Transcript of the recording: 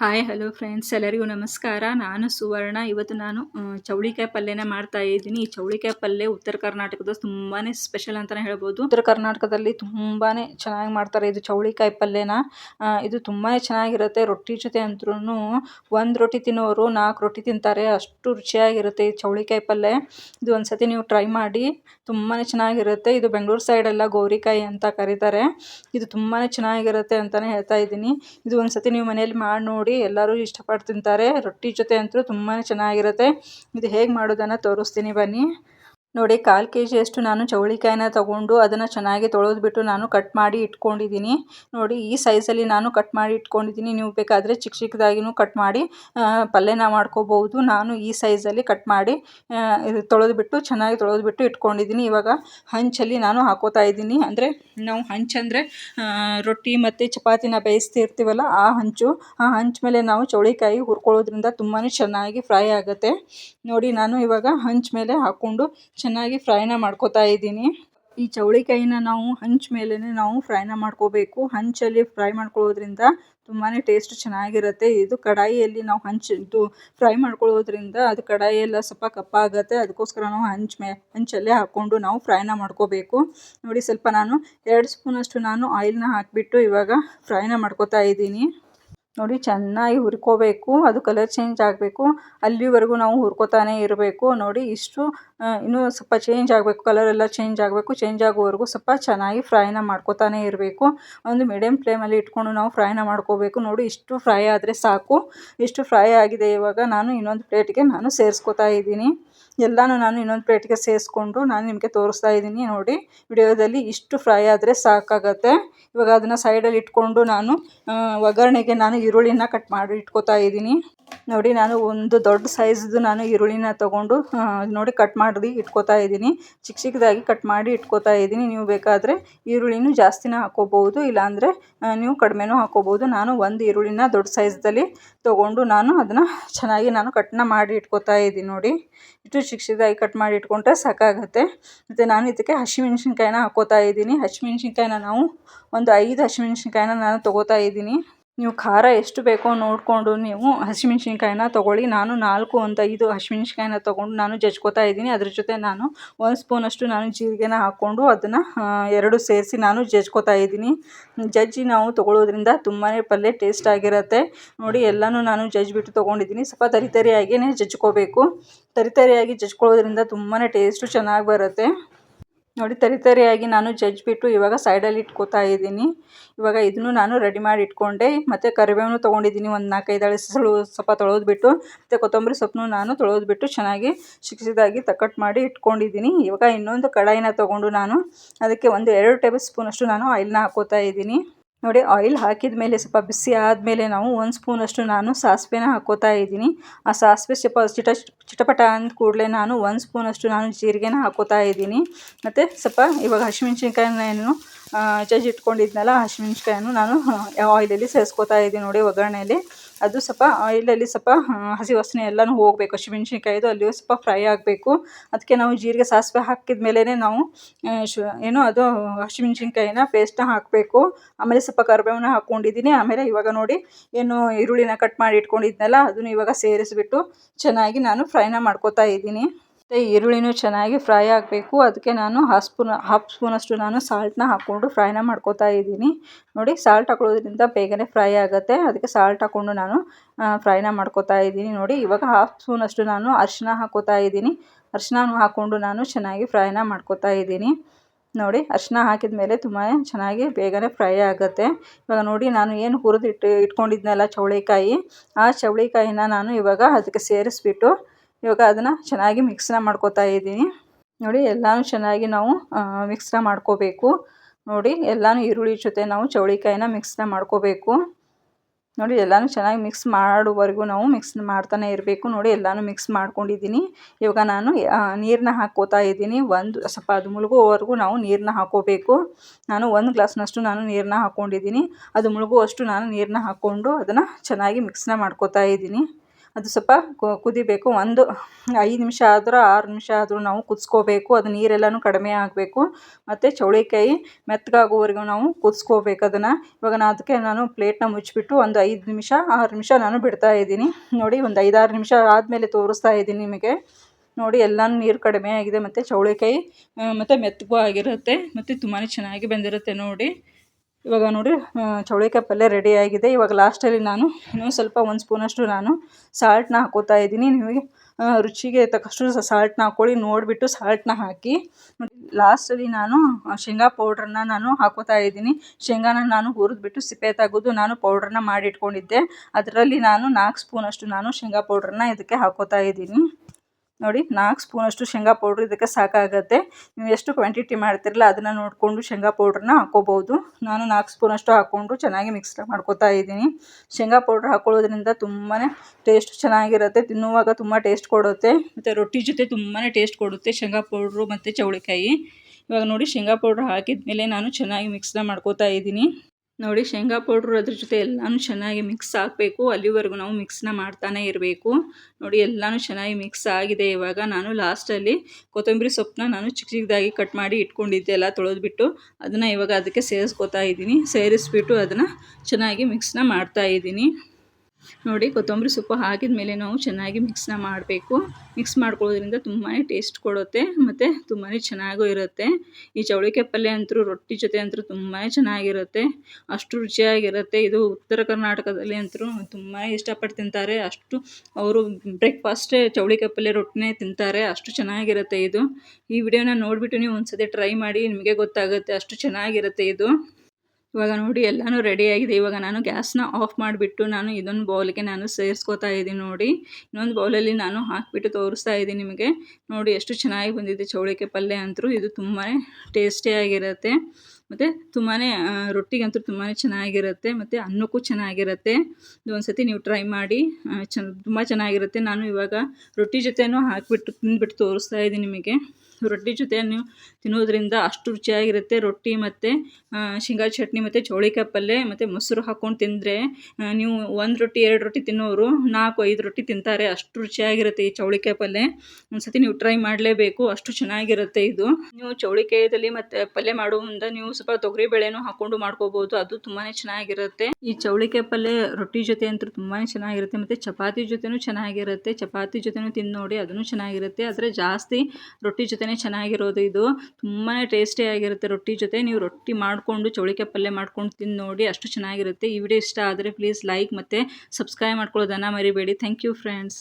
Hi hello friends ಎಲ್ಲರಿಗೂ ನಮಸ್ಕಾರ. ನಾನು ಸುವರ್ಣ. ಇವತ್ತು ನಾನು ಚೌಳಿಕಾಯಿ ಪಲ್ಯನ ಮಾಡ್ತಾ ಇದ್ದೀನಿ. ಈ ಚೌಳಿಕಾಯಿ ಪಲ್ಯ ಉತ್ತರ ಕರ್ನಾಟಕದ ತುಂಬಾನೇ ಸ್ಪೆಷಲ್ ಅಂತಾನೆ ಹೇಳ್ಬೋದು. ಉತ್ತರ ಕರ್ನಾಟಕದಲ್ಲಿ ತುಂಬಾನೇ ಚೆನ್ನಾಗಿ ಮಾಡ್ತಾರೆ ಇದು ಚೌಳಿಕಾಯಿ ಪಲ್ಯನ. ಇದು ತುಂಬಾನೇ ಚೆನ್ನಾಗಿರುತ್ತೆ. ರೊಟ್ಟಿ ಜೊತೆ ಅಂತ್ರೂ ಒಂದು ರೊಟ್ಟಿ ತಿನ್ನೋರು ನಾಲ್ಕು ರೊಟ್ಟಿ ತಿಂತಾರೆ. ಅಷ್ಟು ರುಚಿಯಾಗಿರುತ್ತೆ ಈ ಚೌಳಿಕಾಯಿ ಪಲ್ಯ. ಇದು ಒಂದ್ಸತಿ ನೀವು ಟ್ರೈ ಮಾಡಿ ತುಂಬಾನೇ ಚೆನ್ನಾಗಿರುತ್ತೆ. ಇದು ಬೆಂಗಳೂರು ಸೈಡ್ ಎಲ್ಲ ಗೌರಿಕಾಯಿ ಅಂತ ಕರೀತಾರೆ. ಇದು ತುಂಬಾನೇ ಚೆನ್ನಾಗಿರುತ್ತೆ ಅಂತಾನೆ ಹೇಳ್ತಾ ಇದ್ದೀನಿ. ಇದು ಒಂದ್ಸತಿ ನೀವು ಮನೆಯಲ್ಲಿ ಮಾಡಿ ನೋಡಿ ಎಲ್ಲರೂ ಇಷ್ಟಪಟ್ಟು ತಿಂತಾರೆ. ರೊಟ್ಟಿ ಜೊತೆ ಅಂತೂ ತುಂಬಾನೇ ಚೆನ್ನಾಗಿರುತ್ತೆ. ಇದು ಹೇಗೆ ಮಾಡೋದನ್ನು ತೋರಿಸ್ತೀನಿ ಬನ್ನಿ. ನೋಡಿ, ಕಾಲು ಕೆ ಜಿಯಷ್ಟು ನಾನು ಚೌಳಿಕಾಯಿನ ತಗೊಂಡು ಅದನ್ನು ಚೆನ್ನಾಗಿ ತೊಳೆದ್ಬಿಟ್ಟು ನಾನು ಕಟ್ ಮಾಡಿ ಇಟ್ಕೊಂಡಿದ್ದೀನಿ. ನೋಡಿ, ಈ ಸೈಜಲ್ಲಿ ನಾನು ಕಟ್ ಮಾಡಿ ಇಟ್ಕೊಂಡಿದ್ದೀನಿ. ನೀವು ಬೇಕಾದರೆ ಚಿಕ್ಕ ಚಿಕ್ಕದಾಗಿನೂ ಕಟ್ ಮಾಡಿ ಪಲ್ಯನ ಮಾಡ್ಕೋಬಹುದು. ನಾನು ಈ ಸೈಜಲ್ಲಿ ಕಟ್ ಮಾಡಿ ತೊಳೆದ್ಬಿಟ್ಟು ಚೆನ್ನಾಗಿ ತೊಳೆದ್ಬಿಟ್ಟು ಇಟ್ಕೊಂಡಿದ್ದೀನಿ. ಇವಾಗ ಹಂಚಲ್ಲಿ ನಾನು ಹಾಕೋತಾ ಇದ್ದೀನಿ. ಅಂದರೆ, ನಾವು ಹಂಚಂದರೆ ರೊಟ್ಟಿ ಮತ್ತು ಚಪಾತಿನ ಬೇಯಿಸ್ತಿರ್ತೀವಲ್ಲ, ಆ ಹಂಚು, ಆ ಹಂಚ ಮೇಲೆ ನಾವು ಚೌಳಿಕಾಯಿ ಹುರ್ಕೊಳ್ಳೋದ್ರಿಂದ ತುಂಬಾ ಚೆನ್ನಾಗಿ ಫ್ರೈ ಆಗುತ್ತೆ. ನೋಡಿ, ನಾನು ಇವಾಗ ಹಂಚ ಮೇಲೆ ಹಾಕ್ಕೊಂಡು ಚೆನ್ನಾಗಿ ಫ್ರೈನ ಮಾಡ್ಕೋತಾ ಇದ್ದೀನಿ. ಈ ಚೌಳಿಕಾಯಿನ ನಾವು ಹಂಚ್ ಮೇಲೇ ನಾವು ಫ್ರೈನ ಮಾಡ್ಕೋಬೇಕು. ಹಂಚಲ್ಲಿ ಫ್ರೈ ಮಾಡ್ಕೊಳ್ಳೋದ್ರಿಂದ ತುಂಬಾ ಟೇಸ್ಟ್ ಚೆನ್ನಾಗಿರುತ್ತೆ. ಇದು ಕಡಾಯಿಯಲ್ಲಿ ನಾವು ಹಂಚ್, ಇದು ಫ್ರೈ ಮಾಡ್ಕೊಳ್ಳೋದ್ರಿಂದ ಅದು ಕಡಾಯಿ ಎಲ್ಲ ಸ್ವಲ್ಪ ಕಪ್ಪಾಗುತ್ತೆ. ಅದಕ್ಕೋಸ್ಕರ ನಾವು ಹಂಚ್ ಮೇ, ಹಂಚಲ್ಲೇ ಹಾಕ್ಕೊಂಡು ನಾವು ಫ್ರೈನ ಮಾಡ್ಕೋಬೇಕು. ನೋಡಿ ಸ್ವಲ್ಪ ನಾನು ಎರಡು ಸ್ಪೂನಷ್ಟು ನಾನು ಆಯಿಲ್ನ ಹಾಕಿಬಿಟ್ಟು ಇವಾಗ ಫ್ರೈನ ಮಾಡ್ಕೋತಾ ಇದ್ದೀನಿ. ನೋಡಿ, ಚೆನ್ನಾಗಿ ಹುರ್ಕೋಬೇಕು, ಅದು ಕಲರ್ ಚೇಂಜ್ ಆಗಬೇಕು. ಅಲ್ಲಿವರೆಗೂ ನಾವು ಹುರ್ಕೋತಾನೆ ಇರಬೇಕು. ನೋಡಿ, ಇಷ್ಟು ಇನ್ನೂ ಸ್ವಲ್ಪ ಚೇಂಜ್ ಆಗಬೇಕು ಕಲರ್ ಎಲ್ಲ ಚೇಂಜ್ ಆಗಬೇಕು. ಚೇಂಜ್ ಆಗೋವರೆಗೂ ಸ್ವಲ್ಪ ಚೆನ್ನಾಗಿ ಫ್ರೈನ ಮಾಡ್ಕೋತಾನೆ ಇರಬೇಕು. ಒಂದು ಮೀಡಿಯಮ್ ಫ್ಲೇಮಲ್ಲಿ ಇಟ್ಕೊಂಡು ನಾವು ಫ್ರೈನ ಮಾಡ್ಕೋಬೇಕು. ನೋಡಿ, ಇಷ್ಟು ಫ್ರೈ ಆದರೆ ಸಾಕು. ಇಷ್ಟು ಫ್ರೈ ಆಗಿದೆ ಇವಾಗ. ನಾನು ಇನ್ನೊಂದು ಪ್ಲೇಟ್ಗೆ ನಾನು ಸೇರಿಸ್ಕೋತಾ ಇದ್ದೀನಿ. ಎಲ್ಲನೂ ನಾನು ಇನ್ನೊಂದು ಪ್ಲೇಟ್ಗೆ ಸೇರಿಸ್ಕೊಂಡು ನಾನು ನಿಮಗೆ ತೋರಿಸ್ತಾ ಇದ್ದೀನಿ. ನೋಡಿ, ವಿಡಿಯೋದಲ್ಲಿ ಇಷ್ಟು ಫ್ರೈ ಆದರೆ ಸಾಕಾಗತ್ತೆ. ಇವಾಗ ಅದನ್ನು ಸೈಡಲ್ಲಿ ಇಟ್ಕೊಂಡು ನಾನು ಒಗ್ಗರಣೆಗೆ ನಾನು ಈರುಳ್ಳಿನ ಕಟ್ ಮಾಡಿ ಇಟ್ಕೋತಾ ಇದ್ದೀನಿ. ನೋಡಿ, ನಾನು ಒಂದು ದೊಡ್ಡ ಸೈಜ್ದು ನಾನು ಈರುಳ್ಳಿನ ತೊಗೊಂಡು ನೋಡಿ ಕಟ್ ಮಾಡಿ ಇಟ್ಕೋತಾ ಇದ್ದೀನಿ. ಚಿಕ್ಕ ಚಿಕ್ಕದಾಗಿ ಕಟ್ ಮಾಡಿ ಇಟ್ಕೋತಾ ಇದ್ದೀನಿ. ನೀವು ಬೇಕಾದರೆ ಈರುಳ್ಳಿನೂ ಜಾಸ್ತಿನ ಹಾಕೋಬಹುದು, ಇಲ್ಲಾಂದರೆ ನೀವು ಕಡಿಮೆನೂ ಹಾಕೋಬಹುದು. ನಾನು ಒಂದು ಈರುಳ್ಳಿನ ದೊಡ್ಡ ಸೈಜ್ದಲ್ಲಿ ತೊಗೊಂಡು ನಾನು ಅದನ್ನು ಚೆನ್ನಾಗಿ ನಾನು ಕಟ್ನ ಮಾಡಿ ಇಟ್ಕೋತಾ ಇದ್ದೀನಿ. ನೋಡಿ, ಇಷ್ಟು ಚಿಕ್ಕ ಚಿಕ್ಕದಾಗಿ ಕಟ್ ಮಾಡಿ ಇಟ್ಕೊಂಡ್ರೆ ಸಾಕಾಗುತ್ತೆ. ಮತ್ತು ನಾನು ಇದಕ್ಕೆ ಹಸಿಮೆಣ್ಸಿನ್ಕಾಯಿನ ಹಾಕೋತಾ ಇದ್ದೀನಿ. ಹಸಿಮೆಣ್ಸಿನ್ಕಾಯಿನ ನಾವು ಒಂದು ಐದು ಹಸಿಮೆಣ್ಸಿನ್ಕಾಯಿನ ನಾನು ತೊಗೋತಾ ಇದ್ದೀನಿ. ನೀವು ಖಾರ ಎಷ್ಟು ಬೇಕೋ ನೋಡಿಕೊಂಡು ನೀವು ಹಸಿಮೆಣ್ಸಿನ್ಕಾಯಿನ ತೊಗೊಳ್ಳಿ. ನಾನು ನಾಲ್ಕು ಒಂದು ಐದು ಹಸಿಮೆಣ್ಸಿನ್ಕಾಯಿನ ತೊಗೊಂಡು ನಾನು ಜಜ್ಕೋತಾ ಇದ್ದೀನಿ. ಅದ್ರ ಜೊತೆ ನಾನು ಒಂದು ಸ್ಪೂನಷ್ಟು ನಾನು ಜೀರಿಗೆನ ಹಾಕ್ಕೊಂಡು ಅದನ್ನು ಎರಡು ಸೇರಿಸಿ ನಾನು ಜಜ್ಕೋತಾ ಇದ್ದೀನಿ. ಜಜ್ಜಿ ನಾವು ತೊಗೊಳ್ಳೋದ್ರಿಂದ ತುಂಬಾ ಪಲ್ಯ ಟೇಸ್ಟ್ ಆಗಿರುತ್ತೆ. ನೋಡಿ, ಎಲ್ಲನೂ ನಾನು ಜಜ್ಜಿಬಿಟ್ಟು ತೊಗೊಂಡಿದ್ದೀನಿ. ಸ್ವಲ್ಪ ತರಿತರಿಯಾಗಿಯೇ ಜಜ್ಕೋಬೇಕು ತರಿತರಿಯಾಗಿ ಜಜ್ಕೊಳ್ಳೋದ್ರಿಂದ ತುಂಬಾ ಟೇಸ್ಟು ಚೆನ್ನಾಗಿ ಬರುತ್ತೆ. ನೋಡಿ, ತರಿ ತರಿಯಾಗಿ ನಾನು ಜಜ್ಜಿಬಿಟ್ಟು ಇವಾಗ ಸೈಡಲ್ಲಿ ಇಟ್ಕೋತಾ ಇದ್ದೀನಿ. ಇವಾಗ ಇದನ್ನು ನಾನು ರೆಡಿ ಮಾಡಿ ಇಟ್ಕೊಂಡೆ. ಮತ್ತು ಕರಿಬೇವನ್ನು ತೊಗೊಂಡಿದ್ದೀನಿ. ಒಂದು ನಾಲ್ಕೈದು ಅಳಸಳು ಸ್ವಲ್ಪ ತೊಳೆದ್ಬಿಟ್ಟು, ಮತ್ತು ಕೊತ್ತಂಬರಿ ಸೊಪ್ಪನ್ನು ನಾನು ತೊಳೆದ್ಬಿಟ್ಟು ಚೆನ್ನಾಗಿ ಶಿಕ್ಷಿದಾಗಿ ತಕ್ಕಟ್ಟು ಕಟ್ ಮಾಡಿ ಇಟ್ಕೊಂಡಿದ್ದೀನಿ. ಇವಾಗ ಇನ್ನೊಂದು ಕಡಾಯಿನ ತೊಗೊಂಡು ನಾನು ಅದಕ್ಕೆ ಒಂದು ಎರಡು ಟೇಬಲ್ ಸ್ಪೂನಷ್ಟು ನಾನು ಆಯಿಲ್ನ ಹಾಕೋತಾ ಇದ್ದೀನಿ. ನೋಡಿ ಆಯಿಲ್ ಹಾಕಿದ ಮೇಲೆ ಸ್ವಲ್ಪ ಬಿಸಿ ಆದಮೇಲೆ ನಾವು ಒಂದು ಸ್ಪೂನಷ್ಟು ನಾನು ಸಾಸಿವೆನ ಹಾಕೋತಾ ಇದ್ದೀನಿ. ಆ ಸಾಸಿವೆ ಸ್ವಲ್ಪ ಚಿಟ, ಚಿಟಪಟ ಅಂದ ಕೂಡಲೇ ನಾನು ಒಂದು ಸ್ಪೂನಷ್ಟು ನಾನು ಜೀರಿಗೆನ ಹಾಕೋತಾ ಇದ್ದೀನಿ. ಮತ್ತು ಸ್ವಲ್ಪ ಇವಾಗ ಹಸಿಮೆಣ್ಸಿನ್ಕಾಯನ್ನು ಜಜ್ಜಿ ಇಟ್ಕೊಂಡಿದ್ನಲ್ಲ ಹಸಿಮೆಣ್ಸಿನ್ಕಾಯನ್ನು ನಾನು ಆಯಿಲಲ್ಲಿ ಸೇರಿಸ್ಕೋತಾ ಇದ್ದೀನಿ ನೋಡಿ ಒಗ್ಗರಣೆಯಲ್ಲಿ ಅದು ಸ್ವಲ್ಪ ಆಯಿಲಲ್ಲಿ ಸ್ವಲ್ಪ ಹಸಿ ವಾಸನೆ ಎಲ್ಲನೂ ಹೋಗಬೇಕು. ಹಸಿಮೆಣ್ಸಿನ್ಕಾಯಿದು ಅಲ್ಲಿ ಸ್ವಲ್ಪ ಫ್ರೈ ಆಗಬೇಕು. ಅದಕ್ಕೆ ನಾವು ಜೀರಿಗೆ ಸಾಸಿವೆ ಹಾಕಿದ ಮೇಲೇ ನಾವು ಏನು ಅದು ಹಸಿಮೆಣ್ಸಿನ್ಕಾಯಿನ ಪೇಸ್ಟ್ನ ಹಾಕಬೇಕು. ಆಮೇಲೆ ಸ್ವಲ್ಪ ಕರಿಬೇವನ್ನ ಹಾಕ್ಕೊಂಡಿದ್ದೀನಿ ಆಮೇಲೆ ಇವಾಗ ನೋಡಿ ಏನು ಈರುಳ್ಳಿನ ಕಟ್ ಮಾಡಿ ಇಟ್ಕೊಂಡಿದ್ನಲ್ಲ, ಅದನ್ನು ಇವಾಗ ಸೇರಿಸ್ಬಿಟ್ಟು ಚೆನ್ನಾಗಿ ನಾನು ಫ್ರೈನ ಮಾಡ್ಕೋತಾ ಇದ್ದೀನಿ. ಮತ್ತು ಈರುಳ್ಳಿನೂ ಚೆನ್ನಾಗಿ ಫ್ರೈ ಆಗಬೇಕು. ಅದಕ್ಕೆ ನಾನು ಹಾಫ್ ಸ್ಪೂನ್ ಹಾಫ್ ಸ್ಪೂನಷ್ಟು ನಾನು ಸಾಲ್ಟನ್ನ ಹಾಕ್ಕೊಂಡು ಫ್ರೈನ ಮಾಡ್ಕೋತಾ ಇದ್ದೀನಿ. ನೋಡಿ ಸಾಲ್ಟ್ ಹಾಕೊಳ್ಳೋದ್ರಿಂದ ಬೇಗನೆ ಫ್ರೈ ಆಗುತ್ತೆ. ಅದಕ್ಕೆ ಸಾಲ್ಟ್ ಹಾಕ್ಕೊಂಡು ನಾನು ಫ್ರೈನ ಮಾಡ್ಕೋತಾ ಇದ್ದೀನಿ. ನೋಡಿ ಇವಾಗ ಹಾಫ್ ಸ್ಪೂನಷ್ಟು ನಾನು ಅರಿಶಿನ ಹಾಕೋತಾ ಇದ್ದೀನಿ. ಅರಿಶಿನ ಹಾಕ್ಕೊಂಡು ನಾನು ಚೆನ್ನಾಗಿ ಫ್ರೈನ ಮಾಡ್ಕೋತಾ ಇದ್ದೀನಿ. ನೋಡಿ ಅರಿಶಿನ ಹಾಕಿದ ಮೇಲೆ ತುಂಬಾ ಚೆನ್ನಾಗಿ ಬೇಗನೆ ಫ್ರೈ ಆಗುತ್ತೆ. ಇವಾಗ ನೋಡಿ ನಾನು ಏನು ಹುರಿದಿಟ್ಟು ಇಟ್ಕೊಂಡಿದ್ನಲ್ಲ ಚೌಳಿಕಾಯಿ, ಆ ಚೌಳಿಕಾಯಿನ ನಾನು ಇವಾಗ ಅದಕ್ಕೆ ಸೇರಿಸ್ಬಿಟ್ಟು ಇವಾಗ ಅದನ್ನು ಚೆನ್ನಾಗಿ ಮಿಕ್ಸ್ನ ಮಾಡ್ಕೋತಾ ಇದ್ದೀನಿ. ನೋಡಿ, ಎಲ್ಲನೂ ಚೆನ್ನಾಗಿ ನಾವು ಮಿಕ್ಸ್ನ ಮಾಡ್ಕೋಬೇಕು. ನೋಡಿ, ಎಲ್ಲನೂ ಈರುಳ್ಳಿ ಜೊತೆ ನಾವು ಚೌಳಿಕಾಯಿನ ಮಿಕ್ಸ್ನ ಮಾಡ್ಕೋಬೇಕು. ನೋಡಿ, ಎಲ್ಲನೂ ಚೆನ್ನಾಗಿ ಮಿಕ್ಸ್ ಮಾಡುವವರೆಗೂ ನಾವು ಮಿಕ್ಸ್ ಮಾಡ್ತಾನೆ ಇರಬೇಕು. ನೋಡಿ, ಎಲ್ಲನೂ ಮಿಕ್ಸ್ ಮಾಡ್ಕೊಂಡಿದ್ದೀನಿ. ಇವಾಗ ನಾನು ನೀರನ್ನ ಹಾಕ್ಕೋತಾ ಇದ್ದೀನಿ. ಒಂದು, ಸ್ವಲ್ಪ ಅದು ಮುಳುಗುವವರೆಗೂ ನಾವು ನೀರನ್ನ ಹಾಕ್ಕೋಬೇಕು. ನಾನು ಒಂದು ಗ್ಲಾಸ್ನಷ್ಟು ನಾನು ನೀರನ್ನ ಹಾಕ್ಕೊಂಡಿದ್ದೀನಿ. ಅದು ಮುಳುಗುವಷ್ಟು ನಾನು ನೀರನ್ನ ಹಾಕ್ಕೊಂಡು ಅದನ್ನು ಚೆನ್ನಾಗಿ ಮಿಕ್ಸ್ನ ಮಾಡ್ಕೋತಾ ಇದ್ದೀನಿ. ಅದು ಸ್ವಲ್ಪ ಕುದಿಬೇಕು. ಒಂದು ಐದು ನಿಮಿಷ ಆದರೂ ಆರು ನಿಮಿಷ ಆದರೂ ನಾವು ಕುದಿಸ್ಕೋಬೇಕು. ಅದು ನೀರೆಲ್ಲನೂ ಕಡಿಮೆ ಆಗಬೇಕು. ಮತ್ತು ಚೌಳಿಕಾಯಿ ಮೆತ್ತಗಾಗೋವರೆಗೂ ನಾವು ಕುದಿಸ್ಕೋಬೇಕು ಅದನ್ನು. ಇವಾಗ ನಾನು ಅದಕ್ಕೆ ನಾನು ಪ್ಲೇಟ್ನ ಮುಚ್ಚಿಬಿಟ್ಟು ಒಂದು ಐದು ನಿಮಿಷ, ಆರು ನಿಮಿಷ ನಾನು ಬಿಡ್ತಾ ಇದ್ದೀನಿ. ನೋಡಿ ಒಂದು ಐದಾರು ನಿಮಿಷ ಆದಮೇಲೆ ತೋರಿಸ್ತಾ ಇದ್ದೀನಿ ನಿಮಗೆ. ನೋಡಿ ಎಲ್ಲನೂ ನೀರು ಕಡಿಮೆ ಆಗಿದೆ. ಮತ್ತು ಚೌಳಿಕಾಯಿ ಮತ್ತು ಮೆತ್ತಗೂ ಆಗಿರುತ್ತೆ. ಮತ್ತು ತುಂಬಾ ಚೆನ್ನಾಗಿ ಬೆಂದಿರುತ್ತೆ ನೋಡಿ. ಇವಾಗ ನೋಡಿ ಚೌಳಿಕಾಯಿ ಪಲ್ಯ ರೆಡಿ ಆಗಿದೆ. ಇವಾಗ ಲಾಸ್ಟಲ್ಲಿ ನಾನು ಇನ್ನೂ ಸ್ವಲ್ಪ ಒಂದು ಸ್ಪೂನಷ್ಟು ನಾನು ಸಾಲ್ಟನ್ನ ಹಾಕೋತಾ ಇದ್ದೀನಿ. ನಿಮಗೆ ರುಚಿಗೆ ತಕ್ಕಷ್ಟು ಸಾಲ್ಟ್ನ ಹಾಕ್ಕೊಳ್ಳಿ ನೋಡಿಬಿಟ್ಟು ಸಾಲ್ಟನ್ನ ಹಾಕಿ. ಲಾಸ್ಟಲ್ಲಿ ನಾನು ಶೇಂಗಾ ಪೌಡ್ರನ್ನ ನಾನು ಹಾಕೋತಾ ಇದ್ದೀನಿ. ಶೇಂಗಾನ ನಾನು ಹುರಿದ್ಬಿಟ್ಟು ಸಿಪ್ಪೆ ತೆಗೆದು ನಾನು ಪೌಡ್ರನ್ನ ಮಾಡಿಟ್ಕೊಂಡಿದ್ದೆ ಅದರಲ್ಲಿ ನಾನು ನಾಲ್ಕು ಸ್ಪೂನಷ್ಟು ನಾನು ಶೇಂಗಾ ಪೌಡ್ರನ್ನ ಇದಕ್ಕೆ ಹಾಕೋತಾ ಇದ್ದೀನಿ. ನೋಡಿ, ನಾಲ್ಕು ಸ್ಪೂನಷ್ಟು ಶೇಂಗಾ ಪೌಡ್ರ್ ಇದಕ್ಕೆ ಸಾಕಾಗತ್ತೆ. ನೀವು ಎಷ್ಟು ಕ್ವಾಂಟಿಟಿ ಮಾಡ್ತಿರಲ್ಲ ಅದನ್ನು ನೋಡಿಕೊಂಡು ಶೇಂಗಾ ಪೌಡ್ರನ್ನ ಹಾಕೋಬೋದು ನಾನು ನಾಲ್ಕು ಸ್ಪೂನಷ್ಟು ಹಾಕ್ಕೊಂಡು ಚೆನ್ನಾಗಿ ಮಿಕ್ಸ್ ಮಾಡ್ಕೋತಾ ಇದ್ದೀನಿ. ಶೇಂಗಾ ಪೌಡ್ರ್ ಹಾಕೊಳ್ಳೋದ್ರಿಂದ ತುಂಬಾ ಟೇಸ್ಟ್ ಚೆನ್ನಾಗಿರುತ್ತೆ, ತಿನ್ನುವಾಗ ತುಂಬ ಟೇಸ್ಟ್ ಕೊಡುತ್ತೆ, ಮತ್ತು ರೊಟ್ಟಿ ಜೊತೆ ತುಂಬಾ ಟೇಸ್ಟ್ ಕೊಡುತ್ತೆ ಶೇಂಗಾ ಪೌಡ್ರು ಮತ್ತು ಚೌಳಿಕಾಯಿ. ಇವಾಗ ನೋಡಿ, ಶೇಂಗಾ ಪೌಡ್ರ್ ಹಾಕಿದ ಮೇಲೆ ನಾನು ಚೆನ್ನಾಗಿ ಮಿಕ್ಸ್ನ ಮಾಡ್ಕೋತಾ ಇದ್ದೀನಿ. ನೋಡಿ, ಶೇಂಗಾ ಪೌಡ್ರು ಅದ್ರ ಜೊತೆ ಎಲ್ಲನೂ ಚೆನ್ನಾಗಿ ಮಿಕ್ಸ್ ಆಗಬೇಕು ಅಲ್ಲಿವರೆಗೂ ನಾವು ಮಿಕ್ಸ್ನ ಮಾಡ್ತಾನೆ ಇರಬೇಕು. ನೋಡಿ, ಎಲ್ಲನೂ ಚೆನ್ನಾಗಿ ಮಿಕ್ಸ್ ಆಗಿದೆ. ಇವಾಗ ನಾನು ಲಾಸ್ಟಲ್ಲಿ ಕೊತ್ತಂಬರಿ ಸೊಪ್ಪನ್ನ ನಾನು ಚಿಕ್ಕ ಚಿಕ್ಕದಾಗಿ ಕಟ್ ಮಾಡಿ ಇಟ್ಕೊಂಡಿದ್ದೆ ಎಲ್ಲ ತೊಳೆದ್ಬಿಟ್ಟು. ಅದನ್ನು ಇವಾಗ ಅದಕ್ಕೆ ಸೇರಿಸ್ಕೊತಾ ಇದ್ದೀನಿ. ಸೇರಿಸ್ಬಿಟ್ಟು ಅದನ್ನು ಚೆನ್ನಾಗಿ ಮಿಕ್ಸ್ನ ಮಾಡ್ತಾ ಇದ್ದೀನಿ. ನೋಡಿ ಕೊತ್ತಂಬರಿ ಸೊಪ್ಪು ಹಾಕಿದ ಮೇಲೆ ನಾವು ಚೆನ್ನಾಗಿ ಮಿಕ್ಸ್ನ ಮಾಡಬೇಕು. ಮಿಕ್ಸ್ ಮಾಡ್ಕೊಳ್ಳೋದ್ರಿಂದ ತುಂಬಾ ಟೇಸ್ಟ್ ಕೊಡುತ್ತೆ ಮತ್ತು ತುಂಬಾ ಚೆನ್ನಾಗೂ ಇರುತ್ತೆ. ಈ ಚೌಳಿಕಾಯಿ ಪಲ್ಯ ಅಂತೂ ರೊಟ್ಟಿ ಜೊತೆ ಅಂತೂ ತುಂಬಾ ಚೆನ್ನಾಗಿರುತ್ತೆ. ಅಷ್ಟು ರುಚಿಯಾಗಿರುತ್ತೆ. ಇದು ಉತ್ತರ ಕರ್ನಾಟಕದಲ್ಲಿ ಅಂತೂ ತುಂಬಾ ಇಷ್ಟಪಟ್ಟು ತಿಂತಾರೆ. ಅಷ್ಟು ಅವರು ಬ್ರೇಕ್ಫಾಸ್ಟೇ ಚೌಳಿಕಾಯಿ ಪಲ್ಯ ರೊಟ್ಟಿನೇ ತಿಂತಾರೆ. ಅಷ್ಟು ಚೆನ್ನಾಗಿರುತ್ತೆ ಇದು. ಈ ವಿಡಿಯೋನ ನೋಡಿಬಿಟ್ಟು ನೀವು ಒಂದ್ಸತಿ ಟ್ರೈ ಮಾಡಿ ನಿಮಗೆ ಗೊತ್ತಾಗುತ್ತೆ. ಅಷ್ಟು ಚೆನ್ನಾಗಿರುತ್ತೆ ಇದು. ಇವಾಗ ನೋಡಿ ಎಲ್ಲನೂ ರೆಡಿಯಾಗಿದೆ ಇವಾಗ ನಾನು ಗ್ಯಾಸ್ನ ಆಫ್ ಮಾಡಿಬಿಟ್ಟು ನಾನು ಇದೊಂದು ಬೌಲ್ಗೆ ನಾನು ಸೇರಿಸ್ಕೋತಾ ಇದ್ದೀನಿ ನೋಡಿ. ಇನ್ನೊಂದು ಬೌಲಲ್ಲಿ ನಾನು ಹಾಕಿಬಿಟ್ಟು ತೋರಿಸ್ತಾ ಇದ್ದೀನಿ ನಿಮಗೆ. ನೋಡಿ ಎಷ್ಟು ಚೆನ್ನಾಗಿ ಬಂದಿದೆ ಚೌಳಿಕಾಯಿ ಪಲ್ಯ ಅಂತೂ. ಇದು ತುಂಬಾ ಟೇಸ್ಟಿಯಾಗಿರುತ್ತೆ ಮತ್ತು ತುಂಬಾ ರೊಟ್ಟಿಗಂತೂ ತುಂಬಾ ಚೆನ್ನಾಗಿರುತ್ತೆ. ಮತ್ತು ಅನ್ನಕ್ಕೂ ಚೆನ್ನಾಗಿರುತ್ತೆ. ಇದು ಒಂದು ಸತಿ ನೀವು ಟ್ರೈ ಮಾಡಿ ಚೆನ್ನ ತುಂಬ ಚೆನ್ನಾಗಿರುತ್ತೆ. ನಾನು ಇವಾಗ ರೊಟ್ಟಿ ಜೊತೆನೂ ಹಾಕಿಬಿಟ್ಟು, ತಿಂದ್ಬಿಟ್ಟು ತೋರಿಸ್ತಾ ಇದ್ದೀನಿ ನಿಮಗೆ. ರೊಟ್ಟಿ ಜೊತೆ ನೀವು ತಿನ್ನೋದ್ರಿಂದ ಅಷ್ಟು ರುಚಿಯಾಗಿರುತ್ತೆ. ರೊಟ್ಟಿ ಮತ್ತು ಶೇಂಗಾ ಚಟ್ನಿ ಮತ್ತು ಚೌಳಿಕಾಯಿ ಪಲ್ಯ ಮತ್ತು ಮೊಸರು ಹಾಕ್ಕೊಂಡು ತಿಂದರೆ ನೀವು ಒಂದು ರೊಟ್ಟಿ, ಎರಡು ರೊಟ್ಟಿ ತಿನ್ನೋರು ನಾಲ್ಕು, ಐದು ರೊಟ್ಟಿ ತಿಂತಾರೆ. ಅಷ್ಟು ರುಚಿಯಾಗಿರುತ್ತೆ ಈ ಚೌಳಿಕಾಯಿ ಪಲ್ಯ ಒಂದ್ಸತಿ ನೀವು ಟ್ರೈ ಮಾಡಲೇಬೇಕು. ಅಷ್ಟು ಚೆನ್ನಾಗಿರುತ್ತೆ ಇದು. ನೀವು ಚೌಳಿಕಾಯದಲ್ಲಿ ಮತ್ತು ಪಲ್ಯ ಮಾಡುವಿಂದ ನೀವು ಸ್ವಲ್ಪ ತೊಗರಿ ಬೇಳೆನೂ ಹಾಕ್ಕೊಂಡು ಮಾಡ್ಕೋಬೋದು. ಅದು ತುಂಬಾ ಚೆನ್ನಾಗಿರುತ್ತೆ. ಈ ಚೌಳಿಕಾಯಿ ಪಲ್ಯ ರೊಟ್ಟಿ ಜೊತೆ ಅಂತೂ ತುಂಬಾ ಚೆನ್ನಾಗಿರುತ್ತೆ. ಮತ್ತು ಚಪಾತಿ ಜೊತೆನೂ ಚೆನ್ನಾಗಿರುತ್ತೆ. ಚಪಾತಿ ಜೊತೆನೂ ತಿಂದು ನೋಡಿ ಅದನ್ನು ಚೆನ್ನಾಗಿರುತ್ತೆ. ಆದರೆ ಜಾಸ್ತಿ ರೊಟ್ಟಿ ಜೊತೆನೇ ಚೆನ್ನಾಗಿರೋದು ಇದು. ತುಂಬಾ ಟೇಸ್ಟಿಯಾಗಿರುತ್ತೆ ರೊಟ್ಟಿ ಜೊತೆ. ನೀವು ರೊಟ್ಟಿ ಮಾಡಿಕೊಂಡು ಚೌಳಿಕಾಯಿ ಪಲ್ಯ ಮಾಡ್ಕೊಂಡು ತಿಂದು ನೋಡಿ ಅಷ್ಟು ಚೆನ್ನಾಗಿರುತ್ತೆ. ಈ ವಿಡಿಯೋ ಇಷ್ಟ ಆದರೆ ಪ್ಲೀಸ್ ಲೈಕ್ ಮತ್ತು ಸಬ್ಸ್ಕ್ರೈಬ್ ಮಾಡ್ಕೊಳ್ಳೋದನ್ನು ಮರಿಬೇಡಿ. Thank you friends